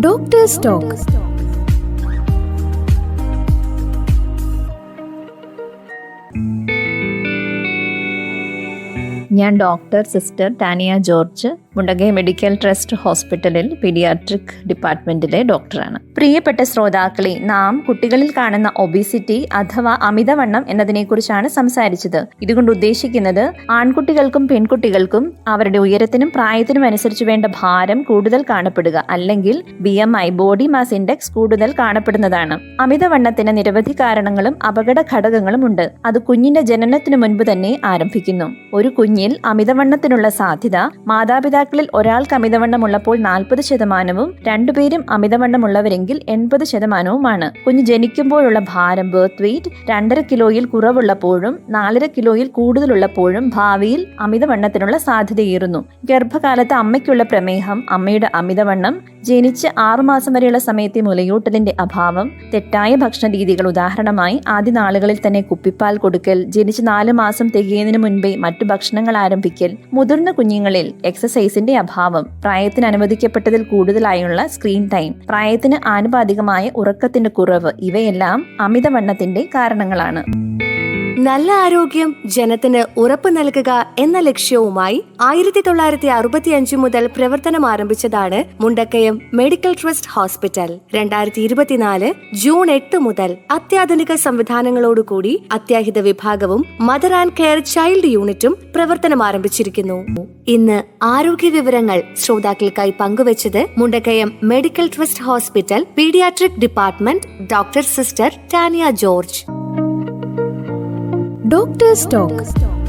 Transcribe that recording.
Doctor's Talk. ഞാൻ doctor sister Tania George Mundakayam medical trust ഹോസ്പിറ്റലിൽ paediatric ഡിപ്പാർട്ട്മെന്റിലെ ഡോക്ടറാണ്. പ്രിയപ്പെട്ട ശ്രോതാക്കളെ നാം കുട്ടികളിൽ കാണുന്ന ഒബീസിറ്റി അഥവാ അമിതവണ്ണം എന്നതിനെക്കുറിച്ചാണ് സംസാരിച്ചത്. ഇതുകൊണ്ട് ഉദ്ദേശിക്കുന്നത് ആൺകുട്ടികൾക്കും പെൺകുട്ടികൾക്കും അവരുടെ ഉയരത്തിനും പ്രായത്തിനും അനുസരിച്ച് വേണ്ട ഭാരം കൂടുതൽ കാണപ്പെടുക അല്ലെങ്കിൽ B M I body mass index കൂടുതൽ കാണപ്പെടുന്നതാണ്. അമിതവണ്ണത്തിന് നിരവധി കാരണങ്ങളും അപകട ഘടകങ്ങളും ഉണ്ട്. അത് കുഞ്ഞിന്റെ ജനനത്തിനു മുൻപ് തന്നെ ആരംഭിക്കുന്നു. ഒരു കുഞ്ഞിൽ അമിതവണ്ണത്തിനുള്ള സാധ്യത മാതാപിതാക്കളിൽ ഒരാൾക്ക് അമിതവണ്ണമുള്ളപ്പോൾ നാൽപ്പത് ശതമാനവും രണ്ടുപേരും അമിതവണ്ണമുള്ളവരെങ്കിൽ എൺപത് ശതമാനവുമാണ്. കുഞ്ഞ് ജനിക്കുമ്പോഴുള്ള ഭാരം ബർത്ത് വെയിറ്റ് രണ്ടര കിലോയിൽ കുറവുള്ളപ്പോഴും നാലര കിലോയിൽ കൂടുതലുള്ളപ്പോഴും ഭാവിയിൽ അമിതവണ്ണത്തിനുള്ള സാധ്യതയേറുന്നു. ഗർഭകാലത്ത് അമ്മയ്ക്കുള്ള പ്രമേഹം അമ്മയുടെ അമിതവണ്ണം ജനിച്ച് ആറുമാസം വരെയുള്ള സമയത്തെ മുലയൂട്ടലിന്റെ അഭാവം തെറ്റായ ഭക്ഷണ രീതികൾ ഉദാഹരണമായി ആദ്യ നാളുകളിൽ തന്നെ കുപ്പിപ്പാൽ കൊടുക്കൽ ജനിച്ച് നാല് മാസം തികയുന്നതിന് മുൻപേ മറ്റു ഭക്ഷണങ്ങൾ ആരംഭിക്കൽ മുതിർന്ന കുഞ്ഞുങ്ങളിൽ എക്സസൈസിന്റെ അഭാവം പ്രായത്തിന് അനുവദിക്കപ്പെട്ടതിൽ കൂടുതലായുള്ള സ്ക്രീൻ ടൈം പ്രായത്തിന് ആനുപാതികമായ ഉറക്കത്തിന്റെ കുറവ് ഇവയെല്ലാം അമിതവണ്ണത്തിന്റെ കാരണങ്ങളാണ്. നല്ല ആരോഗ്യം ജനത്തിന് ഉറപ്പ് നൽകുക എന്ന ലക്ഷ്യവുമായി ആയിരത്തി തൊള്ളായിരത്തി അറുപത്തി അഞ്ച് മുതൽ പ്രവർത്തനം ആരംഭിച്ചതാണ് മുണ്ടക്കയം മെഡിക്കൽ ട്രസ്റ്റ് ഹോസ്പിറ്റൽ. രണ്ടായിരത്തി ഇരുപത്തിനാല് ജൂൺ എട്ട് മുതൽ അത്യാധുനിക സംവിധാനങ്ങളോടുകൂടി അത്യാഹിത വിഭാഗവും മദർ ആൻഡ് കെയർ ചൈൽഡ് യൂണിറ്റും പ്രവർത്തനം ആരംഭിച്ചിരിക്കുന്നു. ഇന്ന് ആരോഗ്യ വിവരങ്ങൾ ശ്രോതാക്കൾക്കായി പങ്കുവച്ചത് Mundakayam medical trust hospital paediatric department doctor sister Tania George. Doctor's Talk.